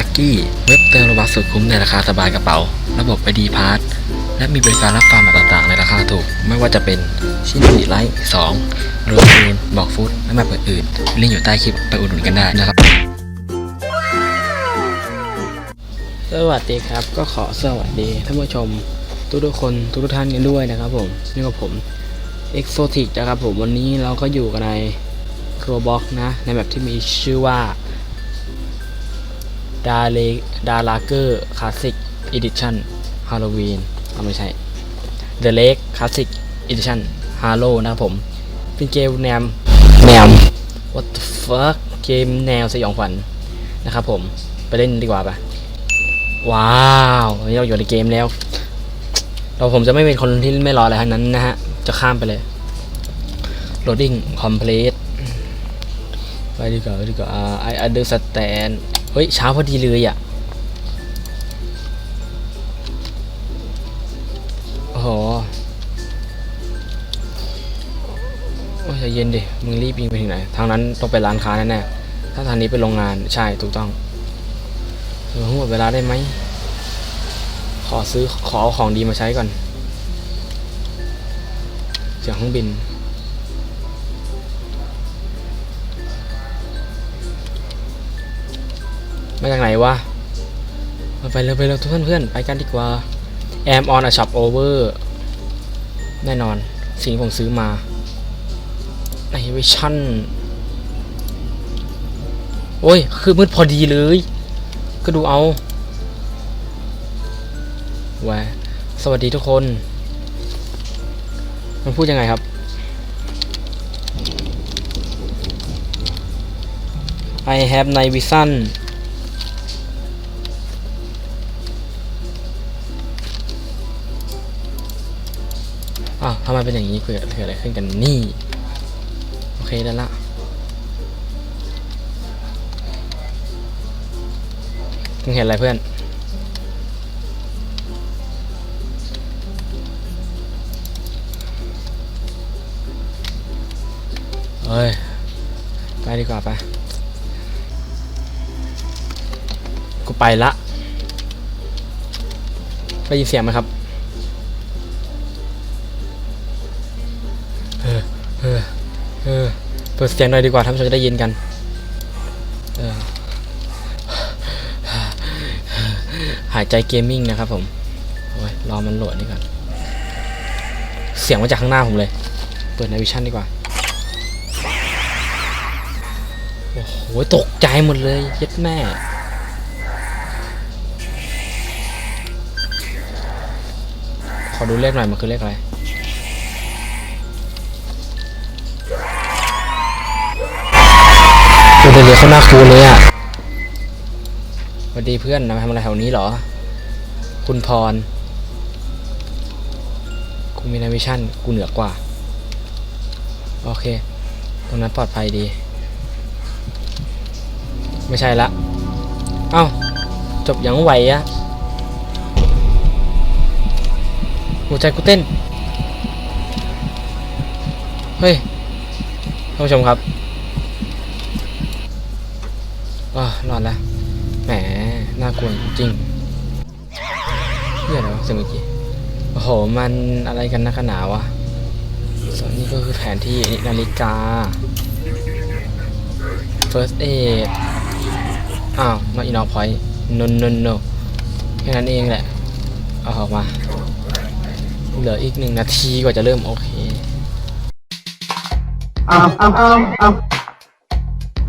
ลักกี้เว็บเติมโลบัคสุดคุ้มในราคาสบายกระเป๋า ระบบไปดีพาร์ทและมีบริการรับฟาร์มแบบต่างๆ ในราคาถูก ไม่ว่าจะเป็นชินสีไลท์สองโรซูนบอกฟุตและแบบอื่นๆลิงก์อยู่ใต้คลิปไปอุดหนุนกันได้นะครับ สวัสดีครับก็ขอสวัสดีท่านผู้ชม ทุกทุกๆคนทุกๆท่านกันด้วยนะครับผมนี่กับผม Exotic นะครับผมวันนี้เราก็อยู่กันใน Roblox นะในแบบที่มีชื่อว่า d a l e d a l a g e r Classic Edition Halloween เอาไม่ใช่ The Lake Classic Edition Halo นะครับผม เป็นเกมแนวแนว What the fuck เกมแนวสยองขวัญนะครับผม ไปเล่นดีกว่าปะว้าวตอนนี้เราอยู่ในเกมแล้ว เราผมจะไม่เป็นคนที่ไม่รออะไรทั้งนั้นนะฮะ จะข้ามไปเลย loading complete ไปดีกว่าไปดีกว่าอ่า I understand เฮ้ยเช้าพอดีเลยอะโอ้โหโอ้ยเย็นดิ มึงรีบยิงไปถึงไหน ทางนั้นต้องไปร้านค้าแน่ๆถ้าทางนี้เป็นโรงงานใช่ถูกต้องเออหมดเวลาได้ไหม ขอซื้อขอเอาของดีมาใช้ก่อนเสียงเครื่องบิน มาจากไหนวะไปเร็วไปเร็วทุกเพื่อนๆไปกันดีกว่า am on a shop over แน่นอนสิ่งผมซื้อมาในเวชั่นโอ้ย คือมืดพอดีเลย ก็ดูเอาแหวสวัสดีทุกคน มันพูดยังไงครับ I have night vision อ้าวทำไมเป็นอย่างนี้เกิดเกิดอะไรขึ้นกันนี่ โอเคได้ละมึงเห็นอะไรเพื่อน เฮ้ย ไปดีกว่าไป กูไปละ ได้ยินเสียงไหมครับ ปิดเสียงหน่อยดีกว่าท่านผู้ชมจะได้ยินกันเออหายใจเกมมิ่งนะครับผมโอ้ยรอมันโหลดนี่ก่อนเสียงมาจากข้างหน้าผมเลย เปิดในวิชั่นดีกว่า โอ้โห ตกใจหมดเลยเย็ดแม่ขอดูเลขหน่อยมันคือเลขอะไร เขาน่ากลัวเลยอะสวัสดีเพื่อนมาทำอะไรแถวนี้เหรอ คุณพร กูมีนาวิชั่น กูเหนือกว่า โอเค ตรงนั้นปลอดภัยดี ไม่ใช่ละ เอ้า จบอย่างไหวอะหัวใจกูเต้น เฮ้ยท่านผู้ชมครับ รอดแล้วแหมน่ากลัวจริงเฮียอะไรวะเสียงเมื่อกี้โอ้โหมันอะไรกันนักหนาวะส่วนนี้ก็คือแผนที่นาฬิกา first aid อ้าว not enough point no no no แค่นั้นเองแหละ เอาออกมา เหลืออีกหนึ่งนาทีกว่าจะเริ่มโอเค Um, um, um, um. Um, um, um, um, um,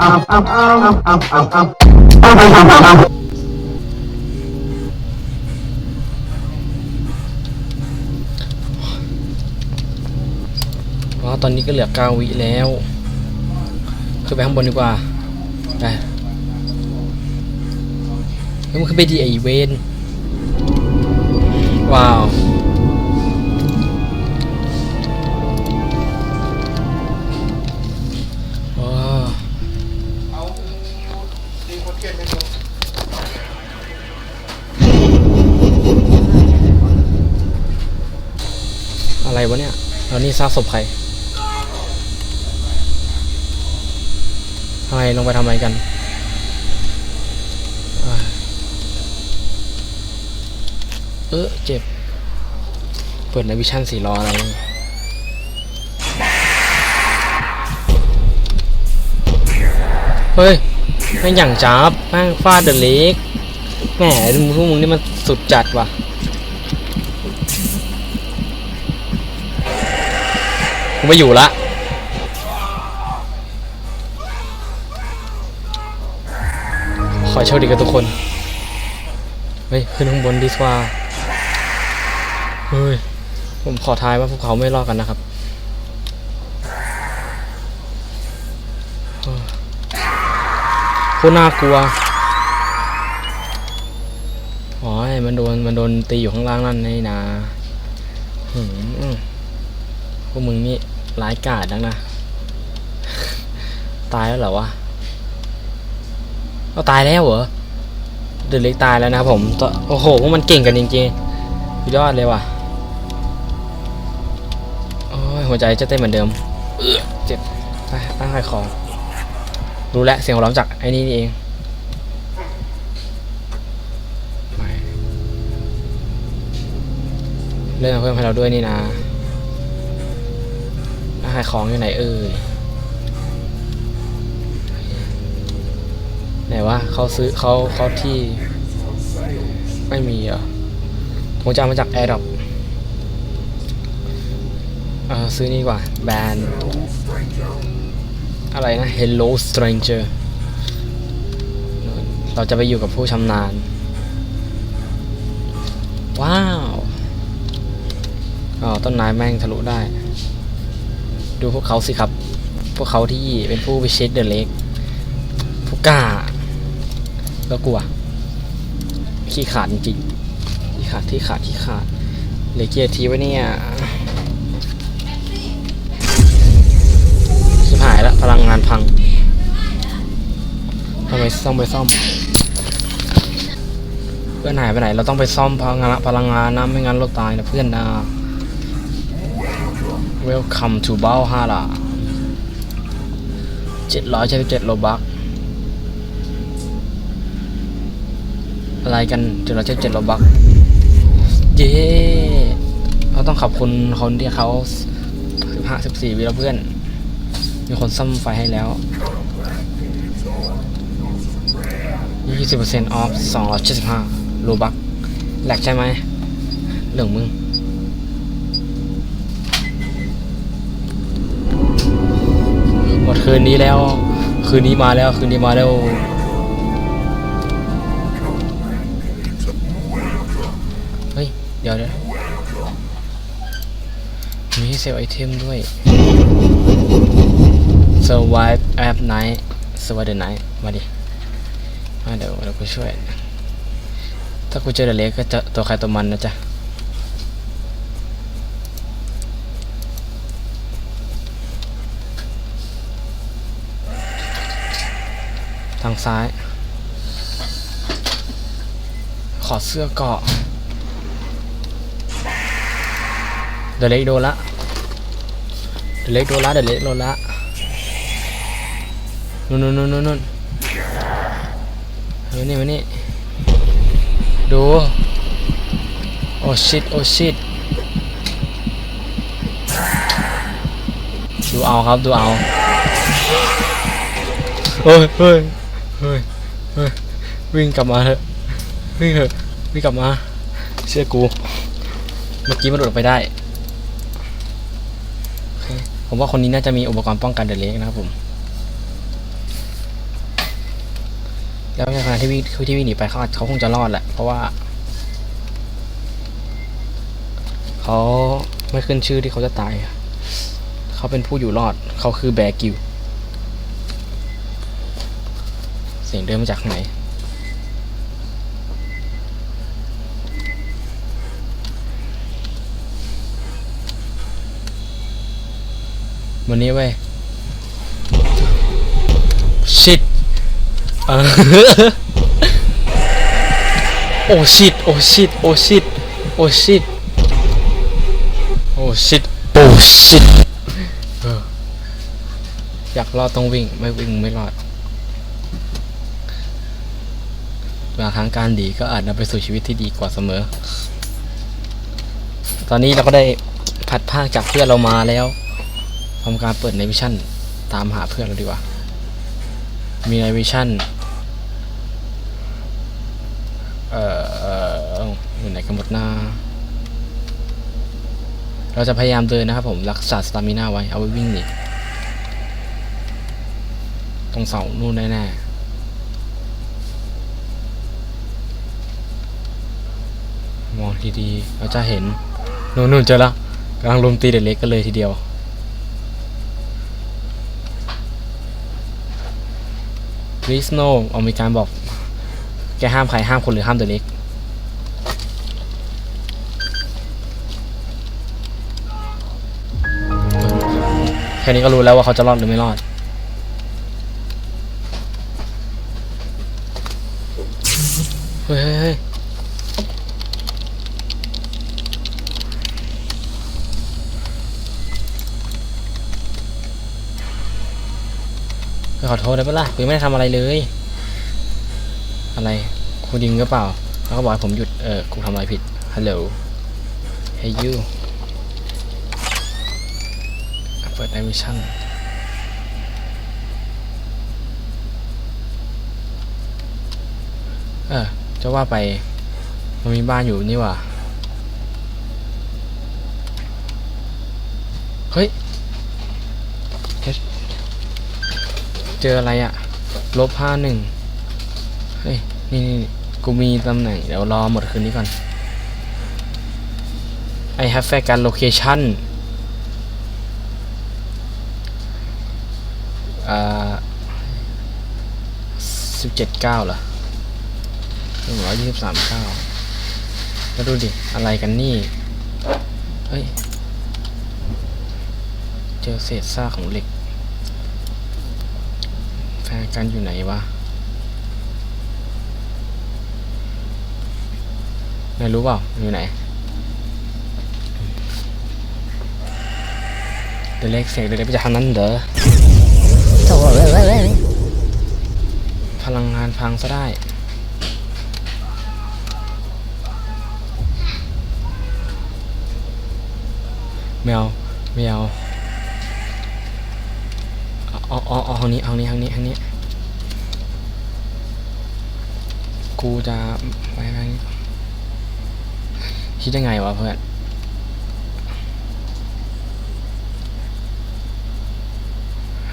um, um. Um, um, um, um. เพราตอนนี้ก็เหลือเก้าวิแล้ว ขึ้นไปข้างบนดีกว่าไปเฮ้ยมันขึ้นไปดีไอเวน ซากศพใครทำไมลงไปทำไมกันเออเจ็บ เปิดในวิชั่นสี่ล้ออะไรเฮ้ยไม่อย่างจับแม่งฟาดเดอะล็กแหมพวกมึงนี่มันสุดจัดว่ะ กูไม่อยู่ละขอโชคดีกับทุกคน เฮ้ย ขึ้นข้างบนดีกว่า เฮ้ย ผมขอทายว่าพวกเขาไม่รอดกันนะครับ โคตรน่ากลัวโอ้ยมันโดน มันโดนตีอยู่ข้างล่างนั่นนี่นะหืมพวกมึงนี่ ร้ายกาจนักนะ ตายแล้วเหรอวะเอาตายแล้วเหรอเดือดเล็กตายแล้วนะครับผมโอ้โหพวกมันเก่งกันจริงๆยอดเลยว่ะโอ้ยหัวใจจะเต้นเหมือนเดิมเจ็บไปตั้งไข่คอรู้แล้วเสียงหัวเราะจากไอ้นี่นี่เองเล่นเพื่อนให้เราด้วยนี่นะ ตั้งไข่ของอยู่ไหนเอ่ยไหนวะเขาซื้อเขาเขาที่ ไม่มีเหรอผมจะมาจากแอร์ดรอปเออซื้อนี่กว่า แบรนด์อะไรนะ Hello Stranger เราจะไปอยู่กับผู้ชำนาญ ว้าว อ๋อ ต้นไม้แม่งทะลุได้ ดูพวกเขาสิครับ พวกเขาที่เป็นผู้วิชิตเดอะเล็กผู้กล้าแล้วกลัว ขี้ขาดจริงขี้ขาดที่ขาดที่ขาดเลยเกียร์ทีไว้เนี่ยชิบหายแล้วพลังงานพังทำไมต้องไปซ่อมเพื่อนหายไปไหน เราต้องไปซ่อมพลังงานพลังงานนะไม่งั้นเราตายนะเพื่อนนะ Welcome to Valhalla 777โลบักอะไรกัน777โลบักเย้เราต้องขอบคุณคนที่เขา15 14วิแล้วเพื่อน มีคนซ่อมไฟให้แล้ว 20% off 275โลบักแหลกใช่ไหมเรื่องมึง คืนนี้แล้ว คืนนี้มาแล้ว คืนนี้มาแล้ว เฮ้ย เดี๋ยวเดี๋ยวมีเซลล์ไอเทมด้วย survive at night survive the night มาดิมาเดี๋ยวเดี๋ยวกูช่วย ถ้ากูเจอเดเล็กก็จะตัวใครตัวมันนะจ๊ะ ซ้าย ขอเสื้อเกาะเดเล็กโดนละเดเล็กโดนละเดเล็กโดนละนู่นนู่นนู่นนู่นนู่นมานี่มานี่ดูโอ้ชิตโอ้ชิตดูเอาครับ ดูเอาเฮ้ยเฮ้ย เฮ้ยเฮ้ยวิ่งกลับมาเถอะวิ่งเถอะวิ่งกลับมา เชื่อกู เมื่อกี้มันหลุดออกไปได้โอเคผมว่าคนนี้น่าจะมีอุปกรณ์ป้องกันเดเล็กนะครับผม แล้วในขณะที่วิ่งที่วิ่งหนีไปเขาอาจเขาคงจะรอดแหละ เพราะว่าเขาไม่ขึ้นชื่อที่เขาจะตาย เขาเป็นผู้อยู่รอด เขาคือแบกิว เสียงเดินมาจากไหนวันนี้เว้ย shit เออโอ้ shit โอ้ shit โอ้ shit โอ้ shit โอ้ shit โอ้ shit เอออยากรอดต้องวิ่ง ไม่วิ่งไม่รอด บางครั้งการดีก็อาจนำไปสู่ชีวิตที่ดีกว่าเสมอ ตอนนี้เราก็ได้พัดภาคจากเพื่อนเรามาแล้วทำการเปิดในวิชั่นตามหาเพื่อนเราดีกว่า มีในวิชั่นเอ่อเอ่ออยู่ไหนกันหมดหน้า เราจะพยายามเดินนะครับผมรักษาสตามิน่าไว้เอาไว้วิ่งหนีตรงเสานู่นแน่ๆมอง ดีๆเราจะเห็นนู่นนู่นเจอแล้วกำลังลุมตีเด็กเล็กกันเลยทีเดียว please no เอามีการบอก แกห้ามใครห้ามคนหรือห้ามเด็กเล็กแค่นี้ก็รู้แล้วว่าเขาจะรอดหรือไม่รอดเฮ้ยเฮ้ยเฮ้ยเฮ้ย ขอโทษได้ปะล่ะผมยังไม่ได้ทำอะไรเลย อะไรครูดิงก็เปล่า แล้วก็บอกผมหยุด เออครูทำอะไรผิด ฮัลโหล hey you เปิด i อ i ชั่นเออจะว่าไป มันมีบ้านอยู่นี่ว่าเฮ้ย เจออะไรอะลบห้าหนึ่งเฮ้ย นี่นี่กูมีตำแหน่ง เดี๋ยวรอหมดคืนนี้ก่อน I have f a การ location อ่าสิบเจ็ดเก้าเหรอหนึ่งร้อยยี่สิบสามเก้าแล้วดูดิ อะไรกันนี่ เฮ้ย เจอเศษซากของเหล็ก แฟนกันอยู่ไหนวะนายรู้เปล่าอยู่ไหนเดี๋ยวเลขเสียงเดี๋ยวไปจากทางนั้นเด้อพลังงานพังซะได้แมวแมวเอาเอา เอาเอาห้องนี้ห้องนี้ห้องนี้ห้องนี้ กูจะไปทางนี้คิดยังไงวะเพื่อน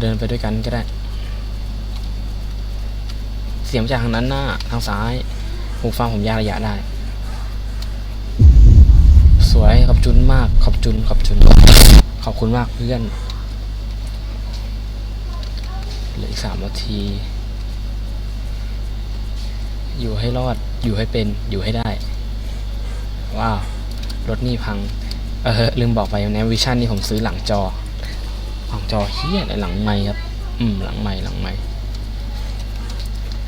เดินไปด้วยกันก็ได้ เสียงจากทางนั้นหน้าทางซ้ายหูฟังผมยาระยะได้ สวยขอบจุนมาก ขอบจุนขอบจุน ขอบคุณมากเพื่อนเหลื อีกสามนาที อยู่ให้รอดอยู่ให้เป็นอยู่ให้ได้ ว้าว รถนี่พัง เออลืมบอกไปในวิชั่นนี่ผมซื้อหลังจอ หลังจอเฮียอะไรหลังไม้ครับ อืม หลังไม้หลังไม้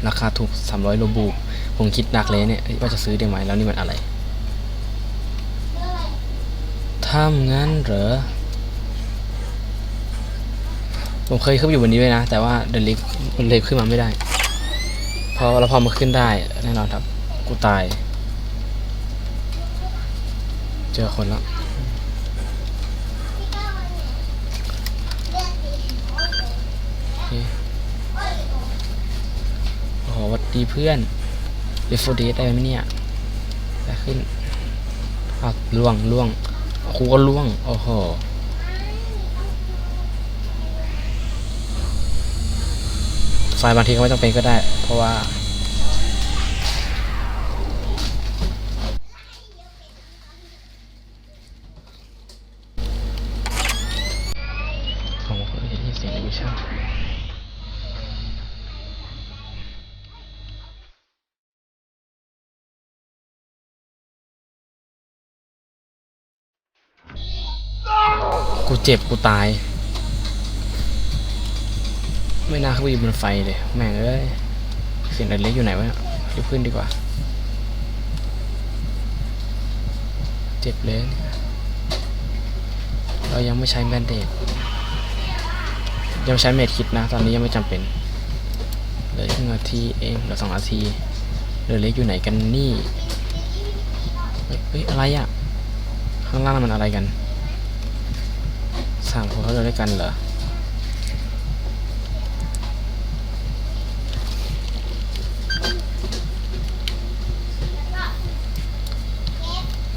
ราคาถูก 300โลบูผมคิดหนักเลยเนี่ยเอ้ยว่าจะซื้อได้ไหมแล้วนี่มันอะไรทำงั้นเหรอ ผมเคยขึ้นอยู่บนนี้ด้วยนะ แต่ว่าเดลิฟมันเลยขึ้นมาไม่ได้ พอแล้วพอมาขึ้นได้แน่นอนครับ กูตาย เจอคนแล้วโอ้โหวัดดีเพื่อนเดฟโฟเดได้ไหมเนี่ยได้ขึ้นอ้าวล่วงล่วงครูก็ล่วง โอ้โห ฟล์บางทีก็ไม่ต้องเป็นก็ได้ เพราะว่า ของผมเห็นที่เสียงวิชั่นกูเจ็บ กูตาย ไม่น่าเข้าไปอยู่บนไฟเลย แม่งเอ้ยเสียงเล็กอยู่ไหนวะยรีบขึ้นดีกว่า เจ็บเลยเรายังไม่ใช้แบนเดดยังใช้เมดคิดนะ ตอนนี้ยังไม่จำเป็นเหลือหนึ่งนาทีเองเหลือสองนาทีเหลือเล็กอยู่ไหนกันนี่เฮ้ยอะไรอะ่ะข้างล่างมันอะไรกันสามคนเขาเดินด้วยกันเหรอ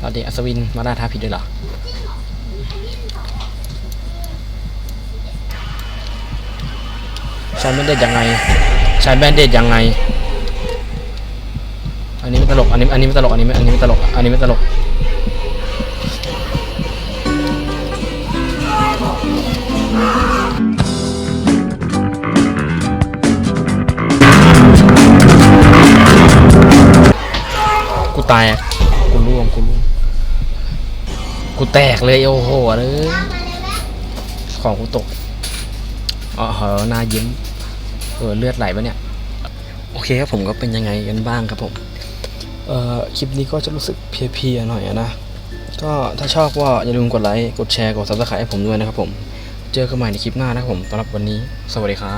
เราเด็กอัศวินมาได้ท้าผิดด้วยเหรอใช้แบนเด็ดยังไงใช้แบนเด็ดยังไง อันนี้ไม่ตลก อันนี้ อันนี้ไม่ตลก อันนี้ไม่อันนี้ไม่ตลก อันนี้ไม่ตลก กูตายอะกูร่วง กูแตกเลยโอ้โหเลยของกูตกอ๋อเหอหน้ายิ้มเออเลือดไหลปะเนี่ย โอเคครับผมก็เป็นยังไงกันบ้างครับผมเอ่อคลิปนี้ก็จะรู้สึกเพลียๆหน่อยนะก็ถ้าชอบก็อย่าลืมกดไลค์กดแชร์กด subscribe ให้ผมด้วยนะครับผม เจอกันใหม่ในคลิปหน้านะครับผมสำหรับวันนี้ สวัสดีครับ